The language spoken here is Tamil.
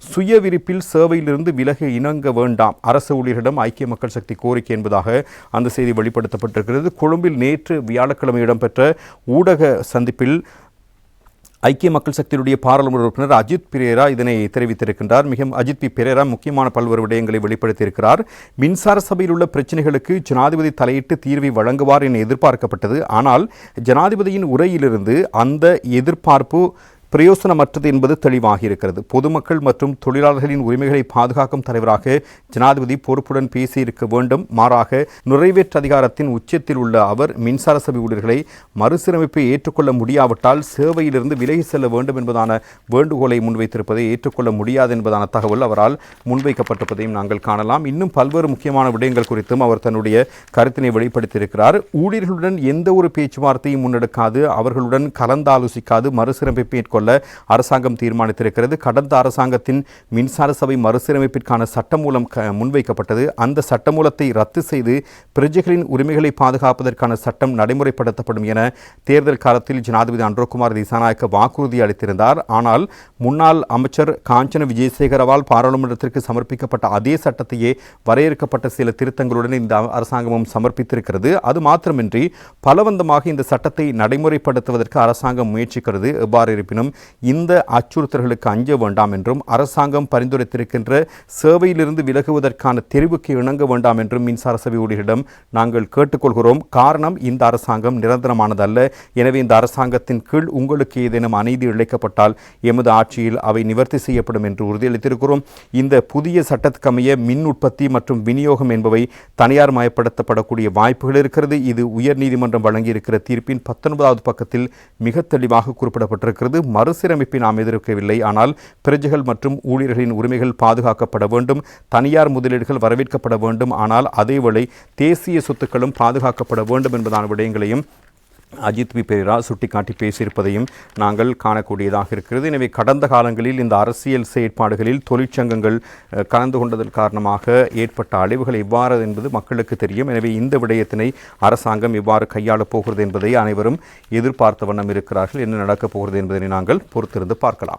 சுயவிரிப்பில் சேவையிலிருந்து விலக இணங்க வேண்டாம். அரசு ஊழியரிடம் ஐக்கிய மக்கள் சக்தி கோரிக்கை என்பதாக அந்த செய்தி வெளிப்படுத்தப்பட்டிருக்கிறது. கொழும்பில் நேற்று வியாழக்கிழமை இடம்பெற்ற ஊடக சந்திப்பில் ஐக்கிய மக்கள் சக்தியினுடைய பாராளுமன்ற உறுப்பினர் அஜித் பிரேரா இதனை தெரிவித்திருக்கின்றார். மிக அஜித் பி. பிரேரா முக்கியமான பல்வேறு விடயங்களை வெளிப்படுத்தியிருக்கிறார். மின்சார சபையில் உள்ள பிரச்சனைகளுக்கு ஜனாதிபதி தலையிட்டு தீர்வை வழங்குவார் என எதிர்பார்க்கப்பட்டது. ஆனால் ஜனாதிபதியின் உரையிலிருந்து அந்த எதிர்பார்ப்பு பிரயோசனமற்றது என்பது தெளிவாகி இருக்கிறது பொதுமக்கள் மற்றும் தொழிலாளர்களின் உரிமைகளை பாதுகாக்கும் தலைவராக ஜனாதிபதி பொறுப்புடன் பேசியிருக்க வேண்டும். மாறாக நிறைவேற்று அதிகாரத்தின் உச்சத்தில் உள்ள அவர் மின்சார சபை ஊழியர்களை மறுசீரமைப்பை ஏற்றுக்கொள்ள முடியாவிட்டால் சேவையிலிருந்து விலகி செல்ல வேண்டும் என்பதான வேண்டுகோளை முன்வைத்திருப்பதை ஏற்றுக்கொள்ள முடியாது என்பதான தகவல் அவரால் முன்வைக்கப்பட்டிருப்பதையும் நாங்கள் காணலாம். இன்னும் பல்வேறு முக்கியமான விடயங்கள் குறித்தும் அவர் தன்னுடைய கருத்தினை வெளிப்படுத்தியிருக்கிறார். ஊழியர்களுடன் எந்த ஒரு பேச்சுவார்த்தையும் முன்னெடுக்காது. அவர்களுடன் கலந்தாலோசிக்காது. மறுசீரமைப்பை மேற்கொள்ள அரசாங்கம் தீர்மானித்திருக்கிறது. கடந்த அரசாங்கத்தின் மின்சார சபை மறுசீரமைப்பிற்கான சட்டமூலம் முன்வைக்கப்பட்டது. அந்த சட்டமூலத்தை ரத்து செய்து பிரஜைகளின் உரிமைகளை பாதுகாப்பதற்கான சட்டம் நடைமுறைப்படுத்தப்படும் என தேர்தல் காலத்தில் ஜனாதிபதி அன்றோகுமார் திசாநாயக்க வாக்குறுதி அளித்திருந்தார். ஆனால் முன்னாள் அமைச்சர் காஞ்சன விஜயசேகரவால் பாராளுமன்றத்திற்கு சமர்ப்பிக்கப்பட்ட அதே சட்டத்தையே வரையறுக்கப்பட்ட சில திருத்தங்களுடன் இந்த அரசாங்கமும் சமர்ப்பித்திருக்கிறது. அது மாத்திரமின்றி பலவந்தமாக இந்த சட்டத்தை நடைமுறைப்படுத்துவதற்கு அரசாங்கம் முயற்சிக்கிறது. எவ்வாறு இருப்பினும் இந்த அச்சுறுத்தல்களுக்கு அஞ்ச வேண்டாம் என்றும் அரசாங்கம் பரிந்துரைத்திருக்கின்ற சேவையிலிருந்து விலகுவதற்கான தெரிவுக்கு இணங்க வேண்டாம் என்றும் மின்சார சபை ஊழியரிடம் நாங்கள் கேட்டுக்கொள்கிறோம். காரணம் இந்த அரசாங்கம் நிரந்தரமானதல்ல. எனவே இந்த அரசாங்கத்தின் கீழ் உங்களுக்கு ஏதேனும் அநீதி இழைக்கப்பட்டால் எமது ஆட்சியில் அவை நிவர்த்தி செய்யப்படும் என்று உறுதியளித்திருக்கிறோம். இந்த புதிய சட்டத்துக்கமைய மின் உற்பத்தி மற்றும் விநியோகம் என்பவை தனியார் மயப்படுத்தப்படக்கூடிய வாய்ப்புகள் இருக்கிறது. இது உயர்நீதிமன்றம் வழங்கியிருக்கிற தீர்ப்பின் பத்தொன்பதாவது பக்கத்தில் மிக தெளிவாக குறிப்பிடப்பட்டிருக்கிறது. மறுசீரமைப்பை நாம் எதிர்க்கவில்லை. ஆனால் பிரஜைகள் மற்றும் ஊழியர்களின் உரிமைகள் பாதுகாக்கப்பட வேண்டும். தனியார் முதலீடுகள் வரவேற்கப்பட வேண்டும். ஆனால் அதேவேளை தேசிய சொத்துக்களும் பாதுகாக்கப்பட வேண்டும் என்பதான விடயங்களையும் அஜித் பி பெரிரா சுட்டிக்காட்டி பேசியிருப்பதையும் நாங்கள் காணக்கூடியதாக இருக்கிறது. எனவே கடந்த காலங்களில் இந்த அரசியல் செயற்பாடுகளில் தொழிற்சங்கங்கள் கலந்து கொண்டதன் காரணமாக ஏற்பட்ட அழிவுகள் எவ்வாறு என்பது மக்களுக்கு தெரியும். எனவே இந்த விடயத்தினை அரசாங்கம் எவ்வாறு கையாளப் போகிறது என்பதை அனைவரும் எதிர்பார்த்த வண்ணம் இருக்கிறார்கள். என்ன நடக்கப் போகிறது என்பதனை நாங்கள் பொறுத்திருந்து பார்க்கலாம்.